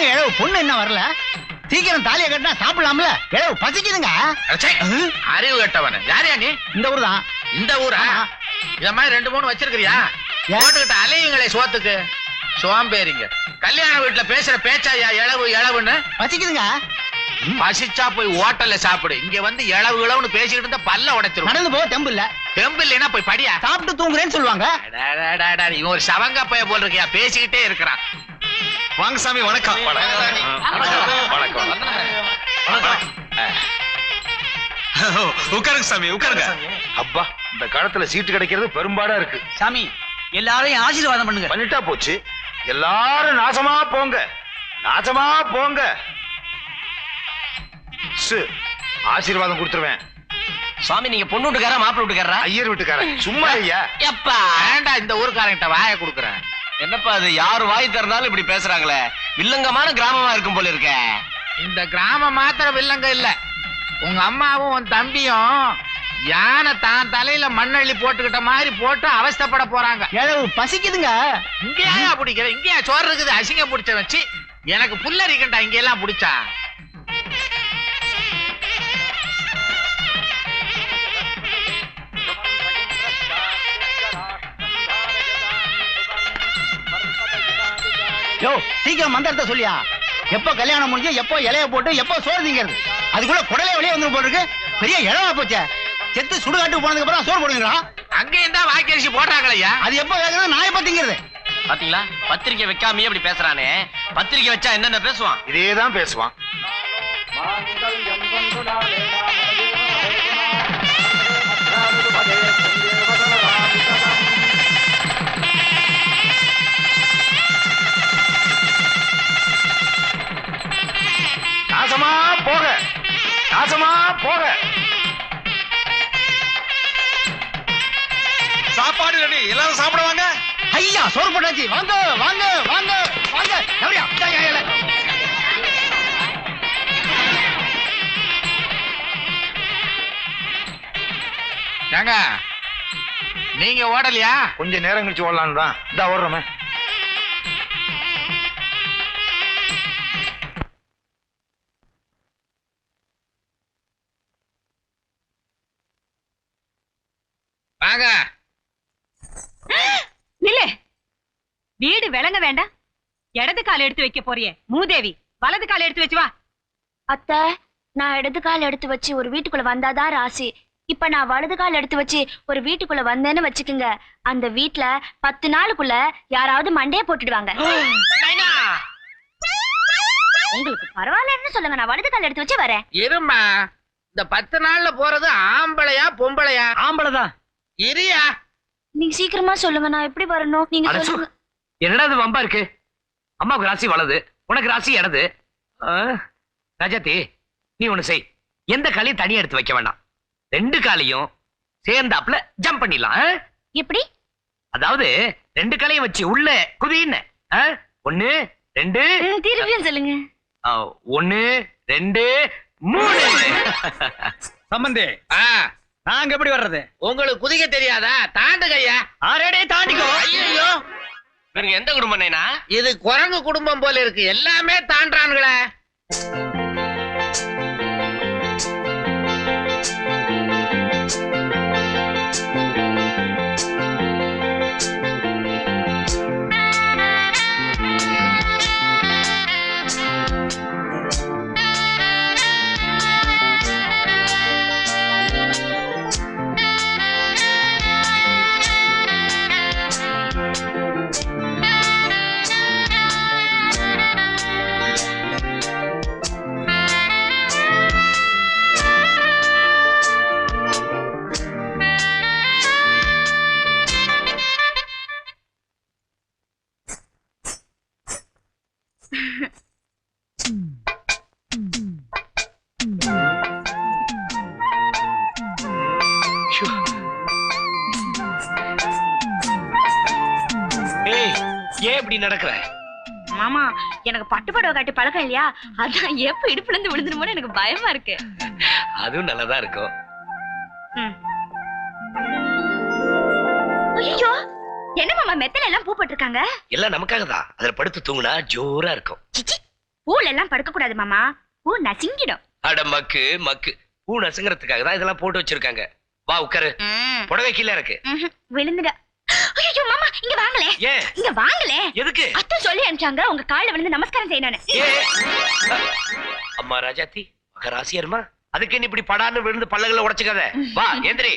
என்னங்க இழவு பொண்ணு என்ன வரல சீக்கிரம் தாலியை கட்டினா சாப்பிடலாம்ல இழவு பசிக்குதுங்க அறிவு கட்டவன யாரையா நீ இந்த ஊர் தான் இந்த ஊரா. இந்த மாதிரி ரெண்டு மூணு வச்சிருக்கிறியா ஏன்? போட்டுக்கிட்ட அலையுங்களே சோத்துக்கு சோம்பேறிங்க கல்யாண வீட்டுல பேசுற பேச்சாயா இளவு இளவுன்னு பசிக்குதுங்க பசிச்சா போய் ஹோட்டல்ல சாப்பிடு இங்க வந்து இளவு இளவுன்னு பேசிக்கிட்டு இருந்தா பல்ல உடைச்சிரும் நடந்து போக தெம்பு இல்ல தெம்பு இல்லைன்னா போய் படியா சாப்பிட்டு தூங்குறேன்னு சொல்லுவாங்க இவன் ஒரு சவங்க பைய போல் இருக்கியா பேசிக்கிட்டே இருக்கிறான் வாங்க சாமி வணக்கம். உட்காருங்க சாமி உட்காருங்க. அப்பா இந்த காலத்துல சீட்டு கிடைக்கிறது பெரும்பாடா இருக்கு. சாமி எல்லாரையும் ஆசீர்வாதம் பண்ணுங்க. பண்ணிட்டா போச்சு. எல்லாரும் நாசமா போங்க. நாசமா போங்க. சு, ஆசீர்வாதம் கொடுத்துருவேன். சுவாமி நீங்க பொண்ணு வீட்டுக்காரா மாப்பிள்ளை வீட்டுக்காரா ஐயர் வீட்டுக்காரன் சும்மா ஐயா. எப்பா? வேண்டா இந்த ஊருக்காரங்கிட்ட வாய கொடுக்குறேன் என்னப்பா அது? யார் வாய் திறந்தாலும் இப்படி பேசுறாங்களே. வில்லங்கமான கிராமமா இருக்கும் போல இருக்க. இந்த கிராமம் மாத்திரம் வில்லங்க இல்ல. உங்க அம்மாவும் உன் தம்பியும் யானை தான் தலையில மண்ணள்ளி போட்டுக்கிட்ட மாதிரி போட்டு அவஸ்தைப்பட போறாங்க. இழவு பசிக்குதுங்க. இங்கேயா பிடிக்கிற? இங்கேயா சோறு இருக்குது அசிங்க பிடிச்ச வச்சு எனக்கு புல்லரிக்கண்டா இங்க எல்லாம் பிடிச்சா? யோ சீக்கிரம் மந்திரத்தை சொல்லியா? எப்போ கல்யாணம் முடிஞ்சு எப்போ இலைய போட்டு எப்போ சோறு திங்கிறது? அதுக்குள்ள குடலே வெளியே வந்து போட்டுருக்கு பெரிய இழவா போச்சே. செத்து சுடுகாட்டுக்கு போனதுக்கு அப்புறம் சோறு போடுவீங்களா அங்கேயும் தான் வாக்கரிசி போடுறாங்களையா அது எப்போ வேகிறது நான் எப்போ திங்கிறது. பாத்தீங்களா? பத்திரிக்கை வைக்காமயே இப்படி பேசுறானே. பத்திரிக்கை வச்சா என்னென்ன பேசுவான்? இதேதான் பேசுவான். நாசமா போக சாப்பாடு ரெடி. எல்லாரும் சாப்பிடுவாங்க ஐயா சோறு போட்டாச்சு. வாங்க வாங்க வாங்க வாங்க. இந்தா. ஏங்க நீங்க ஓடலையா? கொஞ்ச நேரம் கழிச்சு ஓடலான்னு தான். இந்த ஓடுறோமே. வாங்க நில்லு. வீடு விளங்க வேண்டாம். இடது கால் எடுத்து வைக்க போறியே. மூதேவி வலது கால் எடுத்து வச்சு வா. அத்தை நான் இடது கால் எடுத்து வச்சு ஒரு வீட்டுக்குள்ள வந்தாதான் ராசி. இப்ப நான் வலது கால் எடுத்து வச்சு ஒரு வீட்டுக்குள்ள வந்தேன்னு வச்சுக்குங்க. அந்த வீட்ல பத்து நாளுக்குள்ள யாராவது மண்டைய போட்டுடுவாங்க. உங்களுக்கு பரவாயில்லன்னு சொல்லுங்க. நான் வலது கால் எடுத்து வச்சு வரேன். இருமா இந்த பத்து நாள்ல போறது ஆம்பளையா பொம்பளையா? ஆம்பளை தான் இரியா நீங்க சீக்கிரமா சொல்லுங்க நான் எப்படி வரணும்? நீங்க. சொல்லுங்க. என்னடா இது வம்பா இருக்கு? அம்மாவுக்கு ராசி வலது உனக்கு ராசி இடது. ஆ, ராஜாத்தி நீ ஒண்ணு செய். எந்த காலையும் தனியா எடுத்து வைக்க வேண்டாம் ரெண்டு காலையும் சேர்ந்தாப்புல ஜம்ப் பண்ணிடலாம் ஆ? எப்படி? அதாவது ரெண்டு காலையும் வச்சு உள்ள குதின்னு ஆ? ஒண்ணு ரெண்டு. திருப்பியும் சொல்லுங்க. ஆ, ஒண்ணு ரெண்டு மூணு. சம்பந்தி ஆ, நாங்க எப்படி வர்றது? உங்களுக்கு குதிக்க தெரியாதா? தாண்டுகையா ஆரேடே தாண்டிக்கோ. ஐயோ நீங்க எந்த குடும்பம் நைனா இது குரங்கு குடும்பம் போல இருக்கு. எல்லாமே தாண்டானுங்களே ஏய் ஏன் இப்படி நடக்கிற? மாமா எனக்கு பட்டு புடவை கட்டி பழக்கம் இல்லையா? அதான் எப்ப இடுப்புல இருந்து விழுந்துருமோன்னு எனக்கு பயமா இருக்கு. அதுவும் நல்லதா இருக்கும். ஐயோ என்ன மாமா மெத்தல எல்லாம் பூ போட்டிருக்காங்க? எல்லாம் நமக்காக தான் அதுல படுத்து தூங்குனா ஜோரா இருக்கும். சிச்சி பூல எல்லாம் படுக்க கூடாது மாமா. பூ நசிங்கிடும். அட மக்கு மக்கு. பூ நசுங்கிறதுக்காக தான் இதெல்லாம் போட்டு வச்சிருக்காங்க. வா உட்காரு. புடவை கீழே இருக்கு விழுந்துட. ஐயோ மாமா இங்க வாங்களே. ஏன்? இங்க வாங்களே. எதுக்கு? அத்தை சொல்லி அனுப்பிச்சாங்க. உங்க கால்ல விழுந்து நமஸ்காரம் செய்யணும்னு. ஏ? அம்மா ராஜாத்தி மகராசியர்மா அதுக்கு இப்படி படான்னு விழுந்து பல்லகளை உடைச்சுக்காத? வா எந்திரி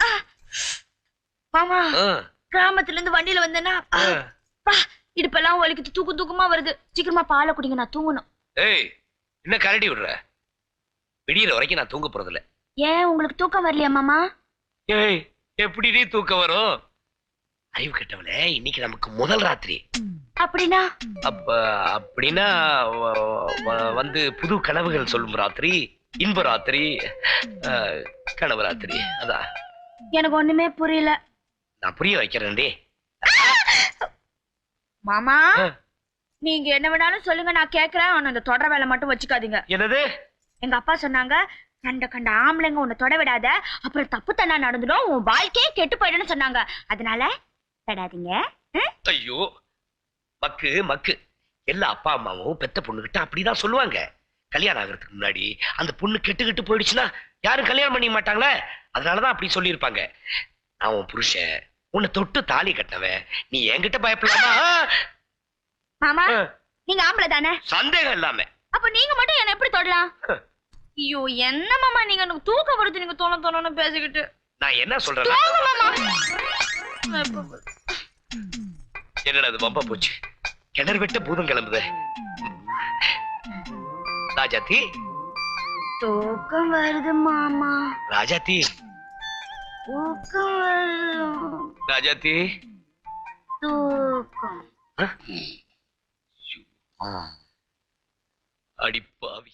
ஆ. மாமா கிராமத்துல இருந்து வண்டியில வந்தேன்னா இடுப்பெல்லாம் வலிக்குது தூக்கம் தூக்கமா வருது. சீக்கிரமா பாலை குடிங்க நான் தூங்கணும். ஏய் என்ன கரடி விடுற? விடியற வரைக்கும் நான் தூங்க போறதில்ல. ஏன் உங்களுக்கு தூக்கம் வரலையா மாமா? ஏய் எப்படி நீ தூக்கம் வரும்? அறிவு கெட்டவளே இன்னைக்கு நமக்கு முதல் ராத்திரி. அப்படின்னா? அப்ப அப்படின்னா வந்து புது கனவுகள் சொல்லும் ராத்திரி இன்ப ராத்திரி கனவு ராத்திரி. அதான் எனக்கு ஒண்ணுமே புரியல. நான் புரிய வைக்கிறேன்டே. மாமா. நீங்க என்ன வேணாலும் சொல்லுங்க நான் கேக்குறேன். ஆனா அந்த தொடர வேலை மட்டும் வச்சுக்காதீங்க. என்னது? எங்க அப்பா சொன்னாங்க கண்ட கண்ட ஆம்பளைங்க உன்னை தொட விடாத. அப்புறம் தப்பு தண்ணா நடந்துடும் உன் வாழ்க்கையே கெட்டு போயிடும்னு சொன்னாங்க. அதனால தொடாதீங்க? ஐயோ மக்கு மக்கு. எல்லா அப்பா அம்மாவும் பெத்த பொண்ணுகிட்ட அப்படிதான் சொல்லுவாங்க. கல்யாணம் ஆகிறதுக்கு முன்னாடி அந்த பொண்ணு கெட்டு கெட்டு போயிடுச்சுன்னா யாரும் கல்யாணம் பண்ணிக்க மாட்டாங்களே? அதனாலதான் அப்படி சொல்லியிருப்பாங்க. நான் உன் புருஷன் உன்னை தொட்டு தாலி கட்டினவன் நீ என்கிட்ட பயப்படலாமா மாமா நீங்க ஆம்பளை தானே? சந்தேகம் இல்லாம. அப்ப நீங்க மட்டும் என்ன எப்படி தொடலாம்? ஐயோ என்ன மாமா நீங்க? எனக்கு தூக்கம் வருது நீங்க தோண தோணுன்னு பேசிக்கிட்டு. நான் என்ன சொல்றேன் தூங்க மாமா. என்னடா அது வம்ப போச்சு? கிணறு வெட்ட பூதம் கிளம்புது. ராஜாத்தி? தூக்கம் வருது மாமா. ராஜாத்தி? தூக்கம் வருது. ராஜாத்தி? தூக்கம். அடிப்பாவி.